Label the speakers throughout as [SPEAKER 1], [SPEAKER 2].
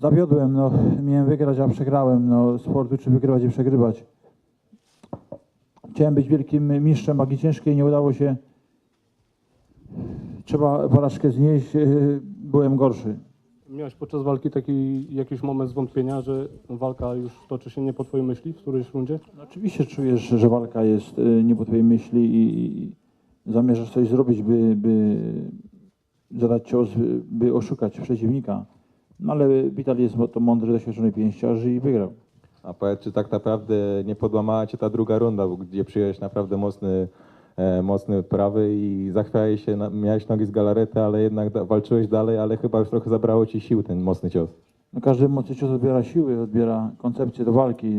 [SPEAKER 1] Zawiodłem, no, miałem wygrać, a przegrałem. No, sportu czy wygrywać i przegrywać. Chciałem być wielkim mistrzem wagi ciężkiej, nie udało się. Trzeba porażkę znieść, yy, byłem gorszy.
[SPEAKER 2] Miałeś podczas walki taki jakiś moment zwątpienia, że walka już toczy się nie po twojej myśli w którejś rundzie?
[SPEAKER 1] No, oczywiście czujesz, że walka jest y, nie po twojej myśli i, i zamierzasz coś zrobić, by, by zadać cios, by oszukać przeciwnika. No ale Vital jest to mądry, doświadczony pięściarz i wygrał.
[SPEAKER 3] A powiedz, czy tak naprawdę nie podłamała cię ta druga runda, bo gdzie przyjąłeś naprawdę mocny, e, mocny prawy i zachwiałeś się, na, miałeś nogi z galarety, ale jednak da, walczyłeś dalej, ale chyba już trochę zabrało ci sił ten mocny cios.
[SPEAKER 1] No, każdy mocny cios odbiera siły, odbiera koncepcję do walki,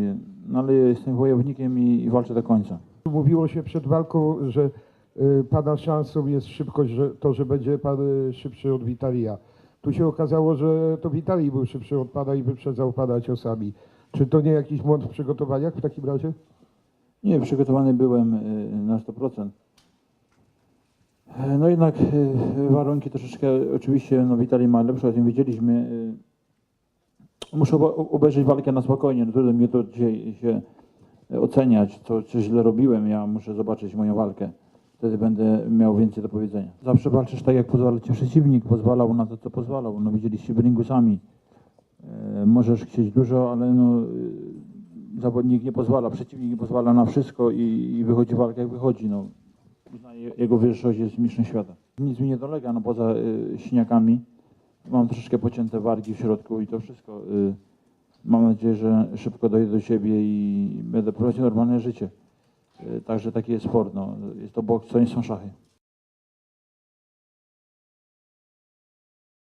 [SPEAKER 1] no ale jestem wojownikiem i, i walczę do końca.
[SPEAKER 4] Mówiło się przed walką, że y, Pana szansą jest szybkość, że to, że będzie Pan y, szybszy od Witalia. Tu się okazało, że to Witalij był szybszy od Pana i wyprzedzał Pana ciosami. Czy to nie jakiś błąd w przygotowaniach w takim razie?
[SPEAKER 1] Nie, przygotowany byłem y, na 100%. E, No jednak y, warunki troszeczkę, oczywiście no Witali ma lepsze, o tym wiedzieliśmy. Muszę obejrzeć walkę na spokojnie, no trudno mnie to dzisiaj się oceniać, co, co źle robiłem. Ja muszę zobaczyć moją walkę. Wtedy będę miał więcej do powiedzenia. Zawsze walczysz tak, jak pozwala ci przeciwnik, pozwalał na to, co pozwalał. No widzieliście w sami. E, Możesz chcieć dużo, ale no, y, zawodnik nie pozwala, przeciwnik nie pozwala na wszystko i, i wychodzi walka jak wychodzi. No. Jego wyższość jest mistrzem świata. Nic mi nie dolega, no poza y. Mam troszeczkę pocięte wargi w środku i to wszystko. Y, mam nadzieję, że szybko dojdę do siebie i będę prowadził normalne życie. Y, także taki jest sport. No. Jest to boks, to nie są szachy.